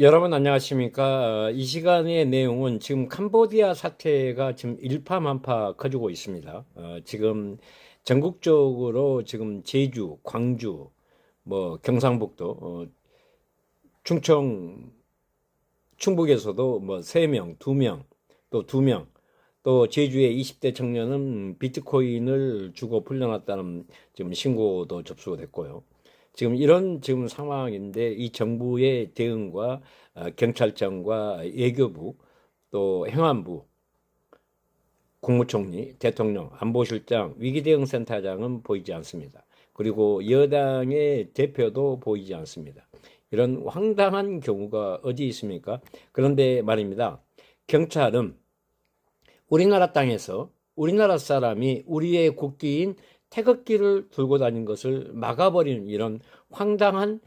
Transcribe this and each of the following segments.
여러분 안녕하십니까? 어, 이 시간의 내용은 지금 캄보디아 사태가 지금 일파만파 커지고 있습니다. 어, 지금 전국적으로 지금 제주, 광주, 뭐 경상북도, 어, 충청, 충북에서도 뭐세 명, 두 명, 또두 명, 또 제주의 20대 청년은 비트코인을 주고 풀려났다는 지금 신고도 접수됐고요. 지금 이런 지금 상황인데 이 정부의 대응과 어, 경찰청과 외교부 또 행안부 국무총리, 대통령, 안보실장, 위기대응센터장은 보이지 않습니다. 그리고 여당의 대표도 보이지 않습니다. 이런 황당한 경우가 어디 있습니까? 그런데 말입니다. 경찰은 우리나라 땅에서 우리나라 사람이 우리의 국기인 태극기를 들고 다닌 것을 막아버리는 이런 황당한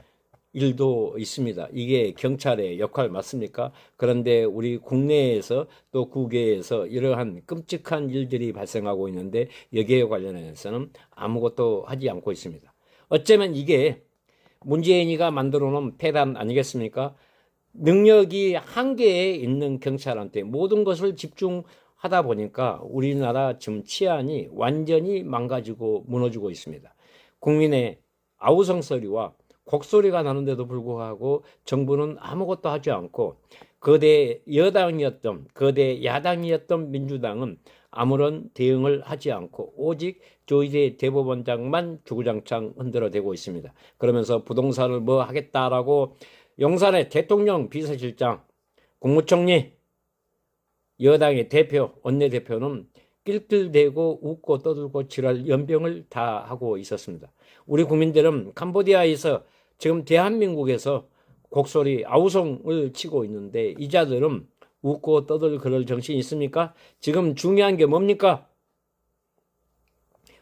일도 있습니다. 이게 경찰의 역할 맞습니까? 그런데 우리 국내에서 또 국외에서 이러한 끔찍한 일들이 발생하고 있는데 여기에 관련해서는 아무것도 하지 않고 있습니다. 어쩌면 이게 문재인이가 만들어 놓은 폐단 아니겠습니까? 능력이 한계에 있는 경찰한테 모든 것을 집중 하다 보니까 우리나라 지금 치안이 완전히 망가지고 무너지고 있습니다. 국민의 아우성 소리와 곡소리가 나는데도 불구하고 정부는 아무것도 하지 않고 거대 여당이었던 거대 야당이었던 민주당은 아무런 대응을 하지 않고 오직 조희대 대법원장만 주구장창 흔들어대고 있습니다. 그러면서 부동산을 뭐 하겠다라고 용산의 대통령 비서실장 국무총리 여당의 대표 원내대표는 낄낄대고 웃고 떠들고 지랄 연병을 다 하고 있었습니다. 우리 국민들은 캄보디아에서 지금 대한민국에서 곡소리 아우성을 치고 있는데 이 자들은 웃고 떠들 그럴 정신이 있습니까? 지금 중요한 게 뭡니까?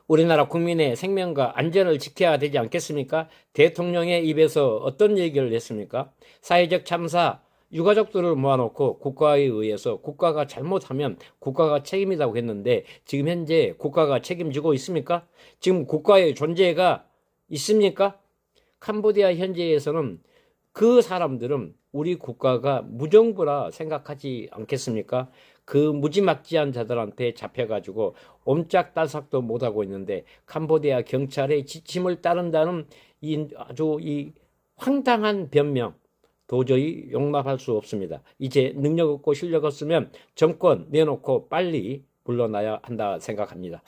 우리나라 국민의 생명과 안전을 지켜야 되지 않겠습니까? 대통령의 입에서 어떤 얘기를 했습니까? 사회적 참사, 유가족들을 모아놓고 국가에 의해서 국가가 잘못하면 국가가 책임이라고 했는데 지금 현재 국가가 책임지고 있습니까? 지금 국가의 존재가 있습니까? 캄보디아 현재에서는 그 사람들은 우리 국가가 무정부라 생각하지 않겠습니까? 그 무지막지한 자들한테 잡혀가지고 옴짝달싹도 못하고 있는데 캄보디아 경찰의 지침을 따른다는 이 아주 이 황당한 변명 도저히 용납할 수 없습니다. 이제 능력 없고 실력 없으면 정권 내놓고 빨리 물러나야 한다 생각합니다.